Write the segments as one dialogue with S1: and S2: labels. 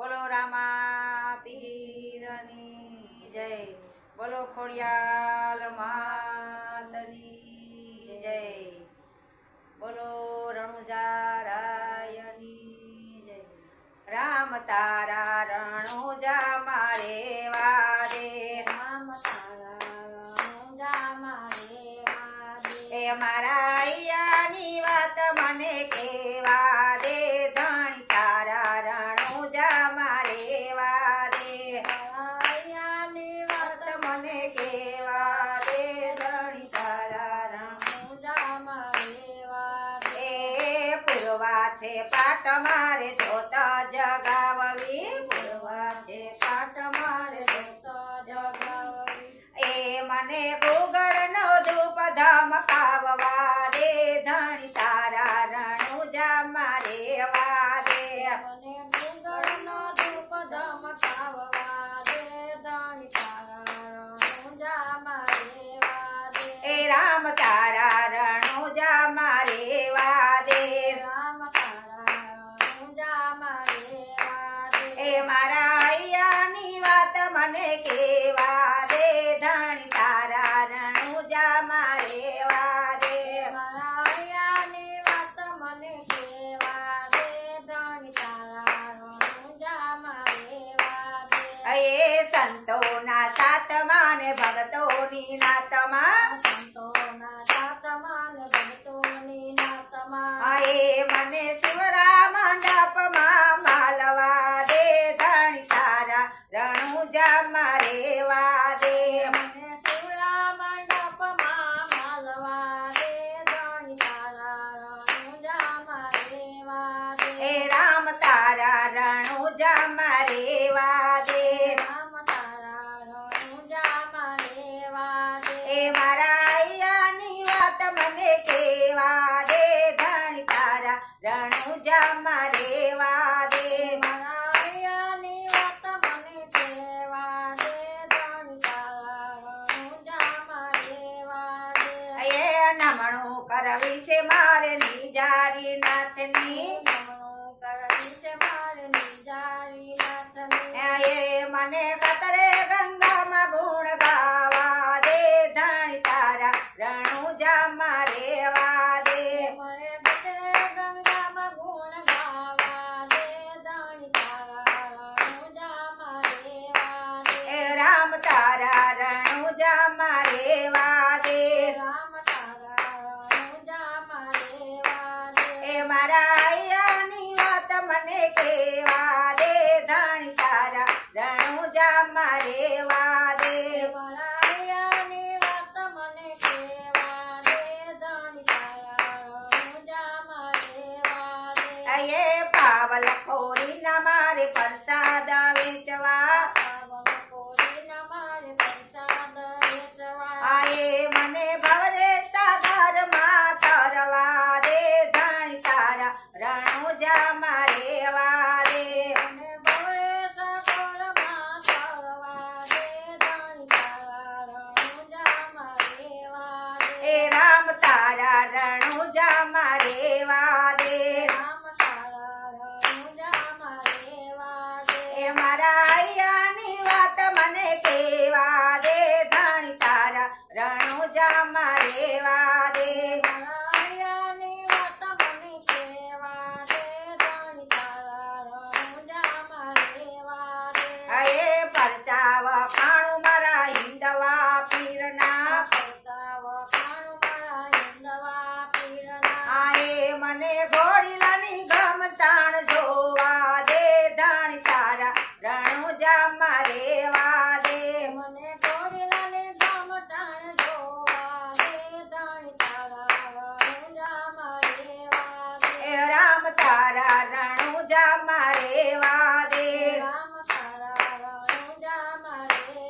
S1: બોલો રામાતીરની જય. બોલો ખોડિયાલ માતની જય. બોલો રણુજારાયની જય. રામ તારા રણુજા મારે વારે
S2: રામ તારા રણુજા મારે વારે.
S1: એ મારા પાટ મારે જોતા જગાવવી પૂર્વા છે પાટ મારે જોતા
S2: જગાવવી.
S1: એ મને ગુગળનો ધૂપ ધમકાવવા રે ધણી તારા રણુજા મારે વાદે
S2: મને ગુંગળનો ધૂપ ધમકાવવા દે. ધણી તારા રણુજા મારે
S1: મારા અહીંયાની વાત મને કેવા તારા રણુજા મારે વાદે
S2: મને
S1: શિવરા મંડપમાં માલવા દે. ધણી તારા રણુજા મારે
S2: વારે.
S1: એ રામ તારા રણુજા મારે વાદે
S2: રામ તારા રણુજા મારે વારે.
S1: એ મારા અય્યાની વાત મને કેવા દે ધણી તારા રણુજા મારે એ પાવલ
S2: કોરીના મારે પ્રસાદ વેચવા.
S1: આએ મને ભવરે
S2: સાગરમાં તરવા દે, ધણી તારા રણુજા મારે વારે.
S1: એ રામ તારા રણુજા મારે વાદે
S2: મારા
S1: વાત મને કેવા દે તારા રણુજા મારે
S2: રણુજા મારે
S1: વાદે
S2: મને ગોરીલાને ગમટાણ જોવા દે. ધણી તારા રણુજા મારે વારે.
S1: રામ તારા રણુજા મારે વાદે
S2: રામ તારા રણુજા મારે.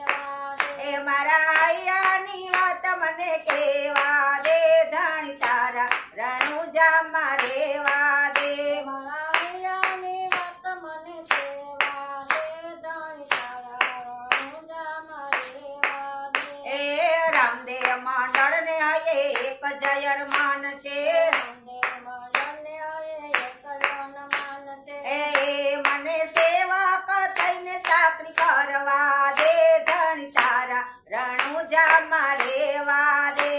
S1: એ મારા અય્યાની વાત મને કેવા મંડળ ને હયે એક
S2: એક માન છે.
S1: એ મને સેવા રાત્રિ કરવા દે ધણી તારા રણુજામાં રેવા દે